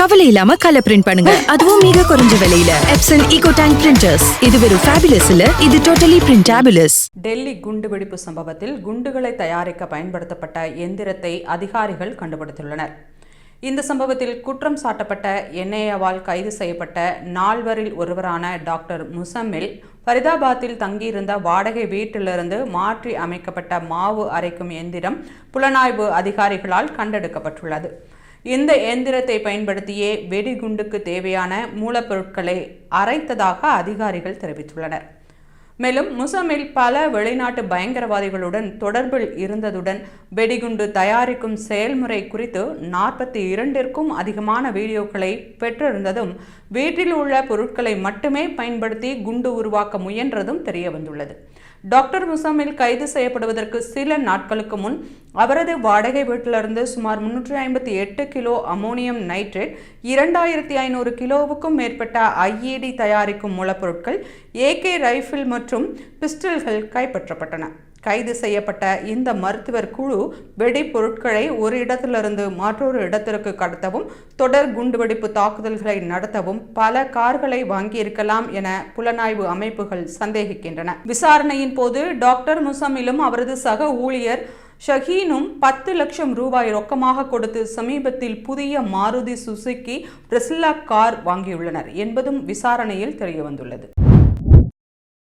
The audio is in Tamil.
கவலை இல்லாம கலர் பிரிண்ட் பண்ணுங்க. அதுவும் மிக குறைஞ்ச விலையில. எப்சன் ஈகோ டேங்க் பிரிண்டர்ஸ் இது வெறும் ஃபேபுலஸ் இல்ல இது டோட்டலி பிரிண்டாபுலஸ் டெல்லி குண்டுவெடிப்பு சம்பவத்தில் குண்டுகளை தயாரிக்க பயன்படுத்தப்பட்ட எந்திரத்தை அதிகாரிகள் கண்டுபிடித்துள்ளனர். இந்த சம்பவத்தில் குற்றம் சாட்டப்பட்ட என்ஐஏவால் கைது செய்யப்பட்ட நால்வரில் ஒருவரான டாக்டர் முசம்மில் ஃபரிதாபாத்தில் தங்கியிருந்த வாடகை வீட்டிலிருந்து மாற்றி அமைக்கப்பட்ட மாவு அரைக்கும் எந்திரம் புலனாய்வு அதிகாரிகளால் கண்டெடுக்கப்பட்டுள்ளது. இந்த எந்திரத்தை பயன்படுத்தியே வெடிகுண்டுக்கு தேவையான மூலப்பொருட்களை அரைத்ததாக அதிகாரிகள் தெரிவித்துள்ளனர். மேலும் முசமில் பல வெளிநாட்டு பயங்கரவாதிகளுடன் தொடர்பில் இருந்ததுடன் வெடிகுண்டு தயாரிக்கும் செயல்முறை குறித்து நாற்பத்தி இரண்டிற்கும் அதிகமான வீடியோக்களை பெற்றிருந்ததும் வீட்டில் உள்ள பொருட்களை மட்டுமே பயன்படுத்தி குண்டு உருவாக்க முயன்றதும் தெரிய வந்துள்ளது டாக்டர் முசாமில் கைது செய்யப்படுவதற்கு சில நாட்களுக்கு முன் அவரது வாடகை வீட்டிலிருந்து சுமார் முன்னூற்றி ஐம்பத்தி எட்டு கிலோ அமோனியம் நைட்ரேட் இரண்டாயிரத்தி ஐநூறு கிலோவுக்கும் மேற்பட்ட ஐஏடி தயாரிக்கும் மூலப்பொருட்கள் ஏகே ரைஃபிள் மற்றும் பிஸ்டல்கள் கைப்பற்றப்பட்டன. கைது செய்யப்பட்ட இந்த மருத்துவர் குழு வெடிப்பொருட்களை ஒரு இடத்திலிருந்து மற்றொரு இடத்திற்கு கடத்தவும் தொடர் குண்டுவெடிப்பு தாக்குதல்களை நடத்தவும் பல கார்களை வாங்கியிருக்கலாம் என புலனாய்வு அமைப்புகள் சந்தேகிக்கின்றன. விசாரணையின் போது டாக்டர் முசமிலும் அவரது சக ஊழியர் ஷஹீனும் பத்து லட்சம் ரூபாய் ரொக்கமாக கொடுத்து சமீபத்தில் புதிய மாருதி சுசுகி பிரசில்லா கார் வாங்கியுள்ளனர் என்பதும் விசாரணையில் தெரியவந்துள்ளது.